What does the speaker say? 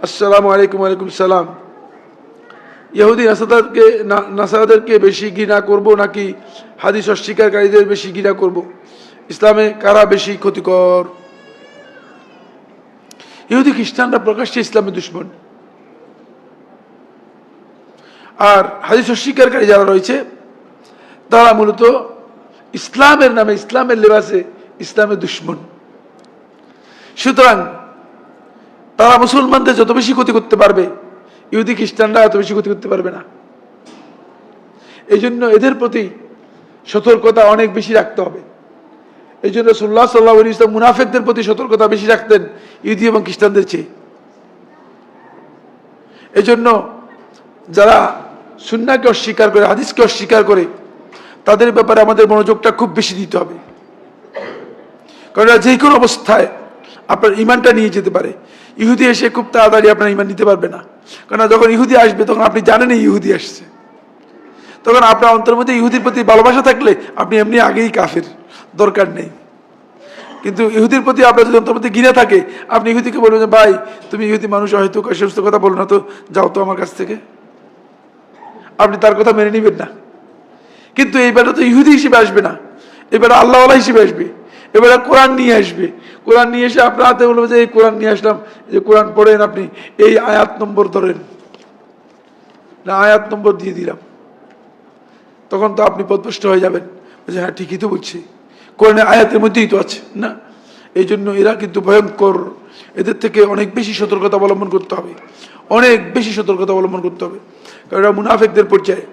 আসসালামু আলাইকুম আলাইকুম সালাম ইহুদি নাসাদারকে নাসাদারকে বেশি ঘৃণা করব নাকি হাদিস অস্বীকারীদের বেশি ঘৃণা করব ইসলামে কারা বেশি ক্ষতিকর ইহুদি খ্রিস্টানরা প্রকাশ্যে ইসলামের দুশ্মন আর হাদিস অস্বীকারী যারা রয়েছে তারা মূলত ইসলামের নামে, ইসলামের লেবাসে ইসলামের দুশ্মন। সুতরাং তারা মুসলমানদের যত বেশি ক্ষতি করতে পারবে, ইহুদি খ্রিস্টানরা এত বেশি ক্ষতি করতে পারবে না। এই জন্য এদের প্রতি সতর্কতা অনেক বেশি রাখতে হবে। এই জন্য সুল্লাহ সাল্লাহ ইসলাম মুনাফেকদের প্রতি সতর্কতা বেশি রাখতেন ইহুদি এবং খ্রিস্টানদের চেয়ে। এই জন্য যারা সুন্নাকে অস্বীকার করে, হাদিসকে অস্বীকার করে, তাদের ব্যাপারে আমাদের মনোযোগটা খুব বেশি দিতে হবে। কারণ যে কোনো অবস্থায় আপনার ইমানটা নিয়ে যেতে পারে। ইহুদি এসে খুব তাড়াতাড়ি আপনার ইমান নিতে পারবে না। কারণ যখন ইহুদি আসবে তখন আপনি জানেন ইহুদি আসছে। তখন আপনার অন্তর মধ্যে ইহুদির প্রতি ভালোবাসা থাকলে আপনি এমনি আগেই কাফের দরকার নেই। কিন্তু ইহুদির প্রতি আপনার যদি অন্তর মধ্যে ঘৃণা থাকে আপনি ইহুদিকে বলবেন যে, ভাই তুমি ইহুদি মানুষ হয়তো সমস্ত কথা বলো না তো যাও তো আমার কাছ থেকে। আপনি তার কথা মেনে নেবেন না। কিন্তু এই বেলা তো ইহুদি হিসেবে আসবে না। এবারে আল্লাহওয়ালা হিসেবে আসবে। এবারে কোরআন নিয়ে আসবে। কোরআন নিয়ে এসে আপনার হাতে বলব যে, এই কোরআন নিয়ে আসলাম যে কোরআন পড়েন আপনি, এই আয়াত নম্বর ধরেন। না, আয়াত নম্বর দিয়ে দিলাম। তখন তো আপনি পদভষ্ট হয়ে যাবেন। বলছে হ্যাঁ ঠিকই তো বলছি। কোরআনে আয়াতের মধ্যেই তো আছে। না, এই জন্য এরা কিন্তু ভয়ঙ্কর। এদের থেকে অনেক বেশি সতর্কতা অবলম্বন করতে হবে। অনেক বেশি সতর্কতা অবলম্বন করতে হবে। কারণ এরা মুনাফেকদের পর্যায়ে।